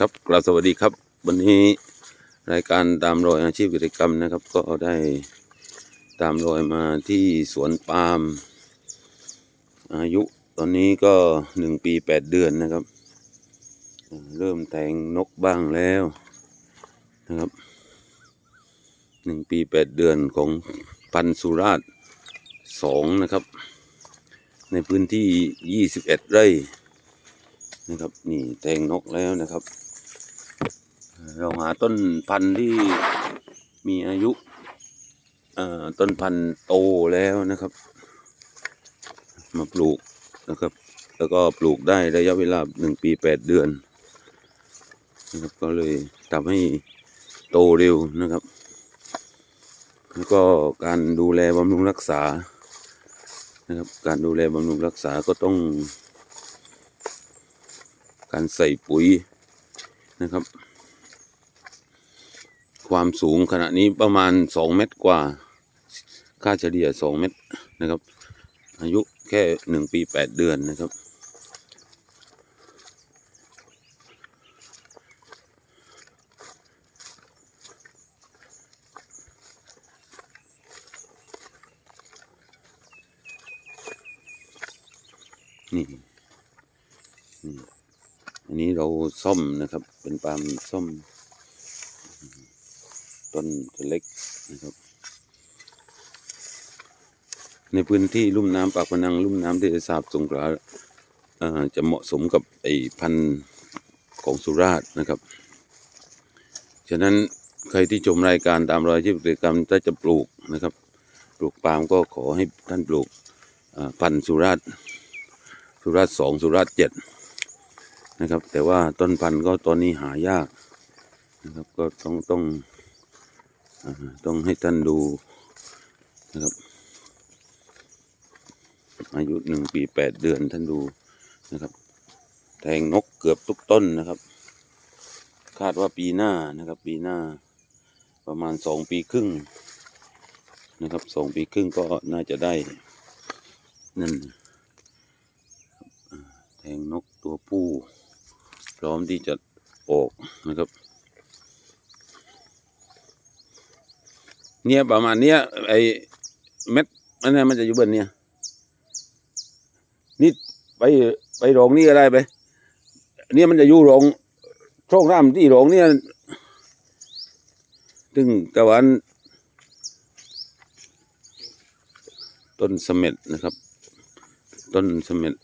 ครับกราบสวัสดีครับ วันนี้รายการตามรอยอาชีพกิจกรรมนะครับ ก็ได้ตามรอยมาที่สวนปาล์มอายุตอนนี้ก็หนึ่งปีแปดเดือนนะครับ เริ่มแต่งนกบ้างแล้วนะครับหนึ่งปีแปดเดือนของพันธุ์สุราษฎร์สองนะครับ ในพื้นที่ยี่สิบเอ็ดไร่นะครับนี่แทงนกแล้วนะครับ เราหาต้นพันธุ์ที่มีอายุต้นพันธุ์โตแล้วนะครับ มาปลูกนะครับ แล้วก็ปลูกได้ระยะเวลาหนึ่งปีแปดเดือนนะครับก็เลยทำให้โตเร็วนะครับ แล้วก็การดูแลบำรุงรักษานะครับ การดูแลบำรุงรักษาก็ต้อง การใส่ปุ๋ยนะครับ ความสูงขณะนี้ประมาณสองเมตรกว่า ค่าเฉลี่ยสองเมตรนะครับ อายุแค่หนึ่งปีแปดเดือนนะครับ นี่นี่อันนี้เราซ่อมนะครับ เป็นปาล์มซ่อม ต้นจะเล็กนะครับ ในพื้นที่ลุ่มน้ำปากพนังลุ่มน้ำที่สาบสงขลาอ่อจะเหมาะสมกับไอ้พันธุ์ของสุราษฎร์นะครับ ฉะนั้นใครที่ชมรายการตามรอยชีพกิจกรรมถ้าจะปลูกนะครับ ปลูกปาล์มก็ขอให้ท่านปลูกอ่อพันธุ์สุราษฎร์สุราษฎร์สองสุราษฎร์เจ็ดนะครับ แต่ว่าต้นพันธุ์ก็ตอนนี้หายากนะครับ ก็ต้องต้องอา ต้องให้ท่านดูนะครับ อายุหนึ่งปีแปดเดือนท่านดูนะครับ แทงนกเกือบทุกต้นนะครับ คาดว่าปีหน้านะครับ ปีหน้าประมาณสองปีครึ่งนะครับสองปีครึ่งก็น่าจะได้นั่นแทงนกตัวผู้ พร้อมที่จะออกนะครับ เนี่ยประมาณเนี้ยไอเม็ดอันนี้มันจะอยู่บนเนี่ยนี่ไปไปโรงนี่ก็ได้ไป เนี่ยมันจะอยู่โรงช่องร่ำที่โรงเนี่ยถึงตะวันต้นเสม็ดนะครับ ต้นเสม็ด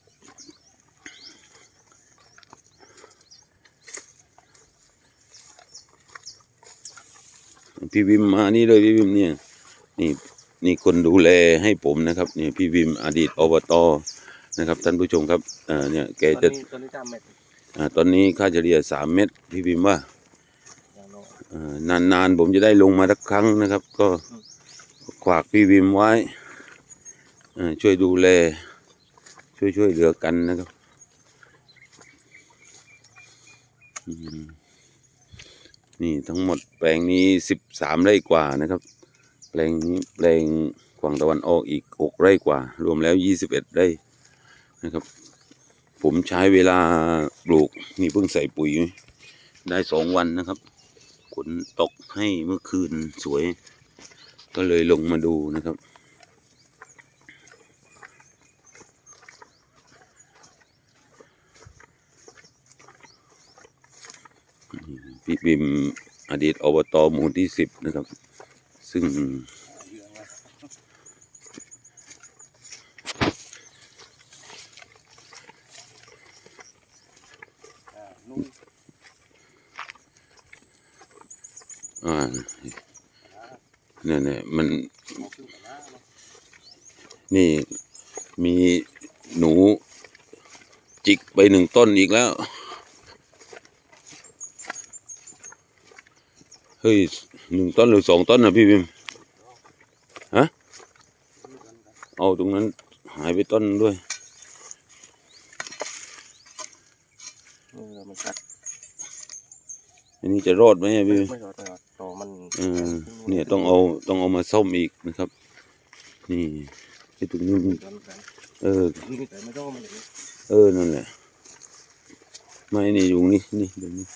พี่วิมมานี่เลยพี่วิมเนี่ยนี่นี่คนดูแลให้ผมนะครับเนี่ยพี่วิมอดีตอบตนะครับท่านผู้ชมครับเอ่อเนี่ยแกตอนจะนี้ตอนนี้จำเม็ดอ่าตอนนี้ค่าเฉลี่ยสามเม็ดพี่วิมว่าอย่างน้อยเอ่อนานๆผมจะได้ลงมาสักครั้งนะครับ ก็ขวากพี่วิมไว้เอ่อช่วยดูแล ช่วยช่วยเหลือกันนะครับอืม นี่ทั้งหมดแปลงนี้สิบสามไร่กว่านะครับ แปลงนี้แปลงฝั่งตะวันออกอีกหกไร่กว่า รวมแล้วยี่สิบเอ็ดไร่นะครับ ผมใช้เวลาปลูกนี่เพิ่งใส่ปุ๋ยได้สองวันนะครับฝนตกให้เมื่อคืนสวย ก็เลยลงมาดูนะครับ พี่บิมอดีตอบตหมู่ที่สิบนะครับ ซึ่ง อ่าเนี่ยเนี่ยมัน นี่มีหนูจิกไปหนึ่งต้นอีกแล้ว เฮ้ยหนึ่งต้นหรือสองต้นนะพี่บิมฮะเอาตรงนั้นหายไปต้นด้วยเออมันกัดอันนี้จะรอดไหมอะพี่บิมไม่รอดไม่รอดต่อมันเออเนี่ยต้องเอาต้องเอามาซ่อมอีกนะครับ นี่ไอ้ตรงนู้นแล้วมันกัดเออนี่แต่ไม่ต้องมันอย่างนี้เออนั่นแหละไม่นี่อยู่นี่นี่เดี๋ยวนี้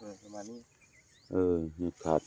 ออประมาณนี้ เออขาด